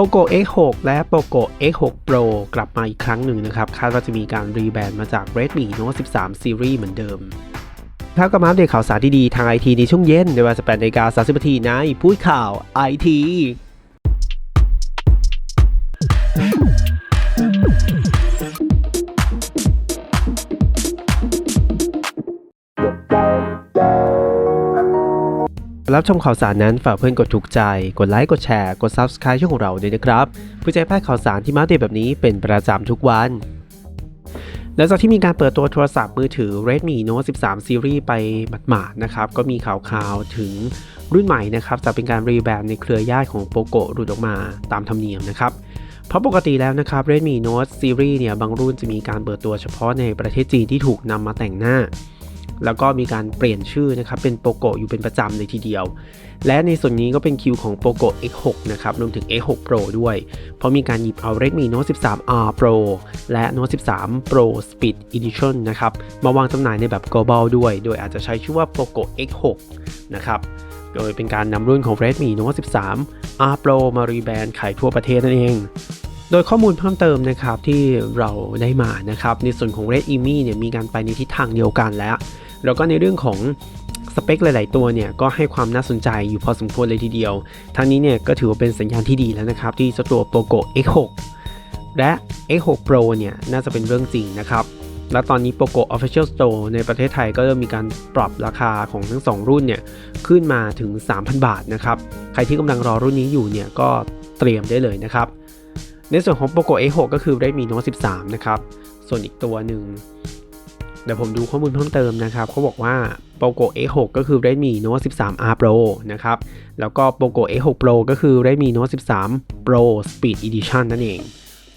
POCO X6 และ POCO X6 Pro กลับมาอีกครั้งหนึ่งนะครับ คาดว่าจะมีการรีแบรนด์มาจาก Redmi Note 13 Series เหมือนเดิมครับก็มาอัปเดตข่าวสารที่ดีทางไอทีในช่วงเย็นในเวลา18นาฬิกา30นาทีในพูดข่าวไอที รับชมข่าวสารนั้นฝากเพื่อนกดถูกใจ กดไลค์กดแชร์กด Subscribe ช่องของเราด้วยนะครับเพื่อจะให้พลาดข่าวสารที่มาเดตแบบนี้เป็นประจำทุกวันหลังจากที่มีการเปิดตัวโทรศัพท์มือถือ Redmi Note 13 Series ไปหมาดๆนะครับ ก็มีข่าวข่าวๆถึงรุ่นใหม่นะครับ จะเป็นการรีแบรนด์ในเครือญาติของ POCO หลุดออกมาตามธรรมเนียมนะครับ เพราะปกติแล้วนะครับ Redmi Note Series เนี่ยบางรุ่นจะมีการเปิดตัวเฉพาะในประเทศจีนที่ถูกนำมาแต่งหน้า แล้วก็มีการเปลี่ยนชื่อนะครับเป็น POCO อยู่เป็นประจำเลยทีเดียว และในส่วนนี้ก็เป็นคิวของ POCO X6 นะครับรวมถึง X6 Pro ด้วย เพราะมีการหยิบเอา Redmi Note 13R Pro และ Note 13 Pro Speed Edition นะครับมาวางจำหน่ายในแบบ global ด้วย โดยอาจจะใช้ชื่อว่า POCO X6 นะครับโดยเป็นการนำรุ่นของ Redmi Note 13 R Pro มารีแบรนด์ขายทั่วประเทศนั่นเองโดยข้อมูลเพิ่มเติมนะครับที่เราได้มานะครับในส่วนของ Redmi เนี่ยมีการไปในทิศทางเดียวกันแล้ว แล้วก็ในเรื่องของสเปคหลาย ๆ ตัวเนี่ยก็ให้ความน่าสนใจอยู่พอสมควรเลยทีเดียวทั้งนี้เนี่ยก็ถือว่าเป็นสัญญาณที่ดีแล้วนะครับ ที่เจ้าตัว POCO X6 และ X6 Pro เนี่ยน่าจะเป็นเรื่องจริงนะครับ และตอนนี้ POCO Official Store ในประเทศไทยก็เริ่มมีการปรับราคาของทั้ง 2 รุ่นเนี่ยขึ้นมาถึง 3,000 บาทนะครับ ใครที่กำลังรอรุ่นนี้อยู่เนี่ยก็เตรียมได้เลยนะครับ ในส่วนของ POCO X6 ก็คือ Redmi Note 13 นะครับ ส่วนอีกตัวหนึ่ง ดี๋ยวผมดูข้อมูลเพิ่มเติมนะครับเขาบอกว่า POCO X6 ก็คือ Redmi Note 13R Pro นะครับ แล้วก็ POCO X6 Pro ก็คือ Redmi Note 13 Pro Speed Edition นั่นเอง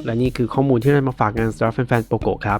และนี่คือข้อมูลที่เรามาฝากกันสำหรับแฟนๆ POCO ครับ